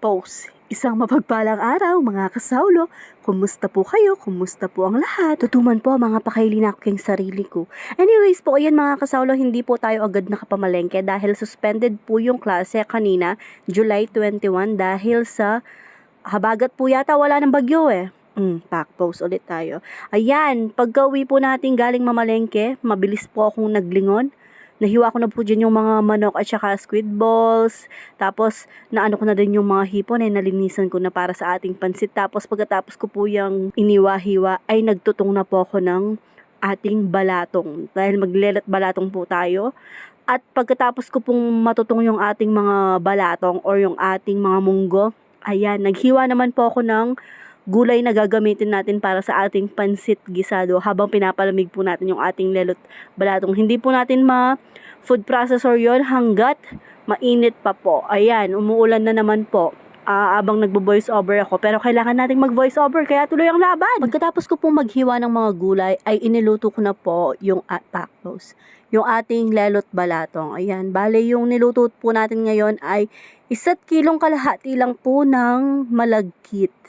Post. Isang mapagpalang araw mga kasaulo. Kumusta po kayo? Kumusta po ang lahat? Tutuman po mga pakailin ako king sarili ko. Anyways po, ayan mga kasaulo, hindi po tayo agad nakapamalengke dahil suspended po yung klase kanina, July 21 dahil sa habagat po yata wala ng bagyo eh. Mm, pack post ulit tayo. Ayan, pagka uwi po natin galing mamalengke, mabilis po akong naglingon. Nahiwa ko na po dyan yung mga manok at saka squid balls. Tapos, naano ko na din yung mga hipon eh, nalinisan ko na para sa ating pansit. Tapos, pagkatapos ko po yung iniwa-hiwa, ay nagtutong na po ako ng ating balatong. Dahil maglelat balatong po tayo. At pagkatapos ko pong matutong yung ating mga balatong or yung ating mga munggo, ayan, naghiwa naman po ako ng gulay na gagamitin natin para sa ating pansit gisado habang pinapalamig po natin yung ating lelot balatong. Hindi po natin ma food processor yon hanggat mainit pa po. Ayan, umuulan na naman po. Ah, abang nagbo-voice over ako pero kailangan nating mag-voice over kaya tuloy ang laban. Pagkatapos ko pong maghiwa ng mga gulay ay iniluto ko na po yung at tacos. Yung ating lelot balatong. Ayan, bale yung niluto po natin ngayon ay isa't kilong kalahati lang po ng malagkit.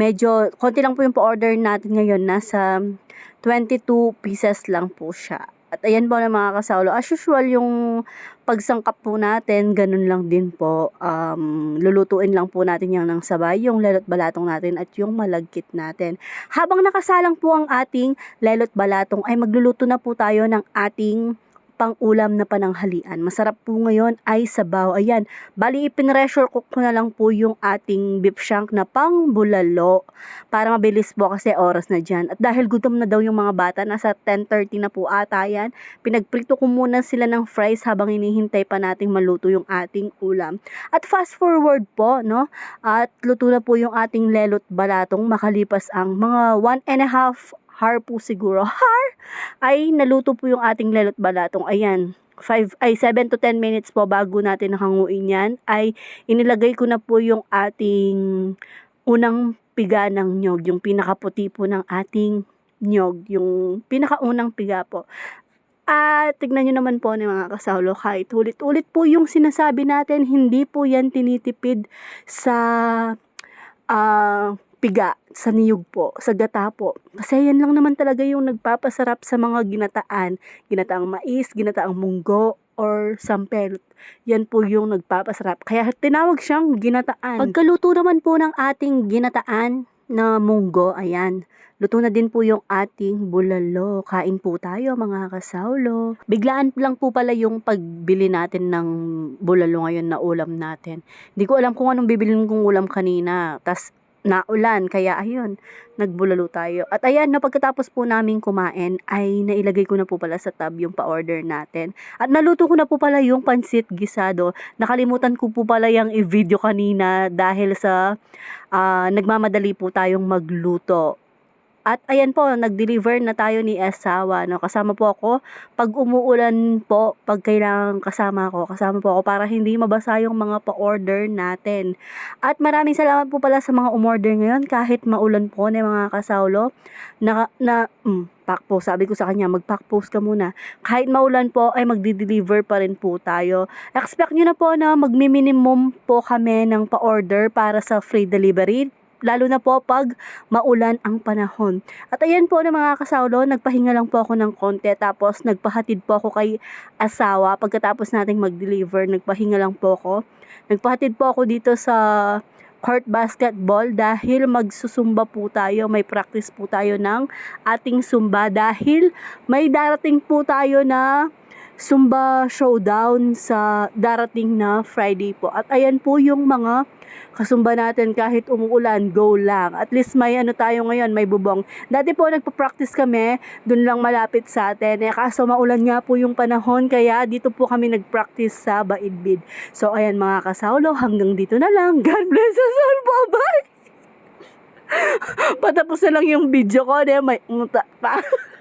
Medyo, konti lang po yung pa-order natin ngayon. Nasa 22 pieces lang po siya. At ayan po na mga kasaulo. As usual, yung pagsangkap po natin, ganun lang din po. Um, lulutuin lang po natin yung ng sabay, yung lelot balatong natin at yung malagkit natin. Habang nakasalang po ang ating lelot balatong, ay magluluto na po tayo ng ating pang-ulam na pananghalian. Masarap po ngayon ay sabaw. Ayan, bali ipinressure cook ko na lang po yung ating beef shank na pang bulalo para mabilis po kasi oras na dyan. At dahil gutom na daw yung mga bata, nasa 10.30 na po ata yan, pinagprito ko muna sila ng fries habang hinihintay pa nating maluto yung ating ulam. At fast forward po, no? At luto na po yung ating lelot balatong makalipas ang mga one and a half har po siguro. Har! Ay naluto po yung ating lelot balatong. Ayan. 5 ay 7 to 10 minutes po bago natin hanguin yan ay inilagay ko na po yung ating unang piga ng nyog, yung pinakaputi po ng ating nyog, yung pinakaunang piga po. At tignan nyo naman po ni mga kasaulo, kahit ulit-ulit po yung sinasabi natin, hindi po yan tinitipid sa ah piga sa niyog po, sa gata po. Kasi yan lang naman talaga yung nagpapasarap sa mga ginataan. Ginataang mais, ginataang munggo, or sampel. Yan po yung nagpapasarap. Kaya tinawag siyang ginataan. Pagkaluto naman po ng ating ginataan na munggo, ayan. Luto na din po yung ating bulalo. Kain po tayo mga kasaulo. Biglaan lang po pala yung pagbili natin ng bulalo ngayon na ulam natin. Hindi ko alam kung anong bibilin kong ulam kanina. Tas naulan. Kaya ayun, nagbulalo tayo. At ayan, no, pagkatapos po namin kumain, ay nailagay ko na po pala sa tab yung pa-order natin. At naluto ko na po pala yung pansit gisado. Nakalimutan ko po pala yung i-video kanina dahil sa ah, nagmamadali po tayong magluto. At ayan po, nag-deliver na tayo ni asawa. No? Kasama po ako. Pag umuulan po, pag kailangan kasama ako, kasama po ako para hindi mabasa yung mga pa-order natin. At maraming salamat po pala sa mga umorder ngayon kahit maulan po na mga kasaulo. Na, na mm, pack post. Sabi ko sa kanya, mag-pack post ka muna. Kahit maulan po, ay magdi-deliver pa rin po tayo. Expect nyo na po na magmi-minimum po kami ng pa-order para sa free delivery lalo na po pag maulan ang panahon. At ayan po na mga kasaulo, nagpahinga lang po ako ng konti tapos nagpahatid po ako kay asawa pagkatapos nating mag-deliver, nagpahinga lang po ako. Nagpahatid po ako dito sa court basketball dahil magsusumba po tayo, may practice po tayo ng ating sumba dahil may darating po tayo na Zumba Showdown sa darating na Friday po. At ayan po yung mga kasumba natin kahit umuulan, go lang. At least may ano tayo ngayon, may bubong. Dati po nagpa-practice kami, dun lang malapit sa atin. Eh, kaso maulan nga po yung panahon, kaya dito po kami nag-practice sa Baidbid. So ayan mga kasaulo, hanggang dito na lang. God bless us all. Bye-bye! Patapos na lang yung video ko. May, pa.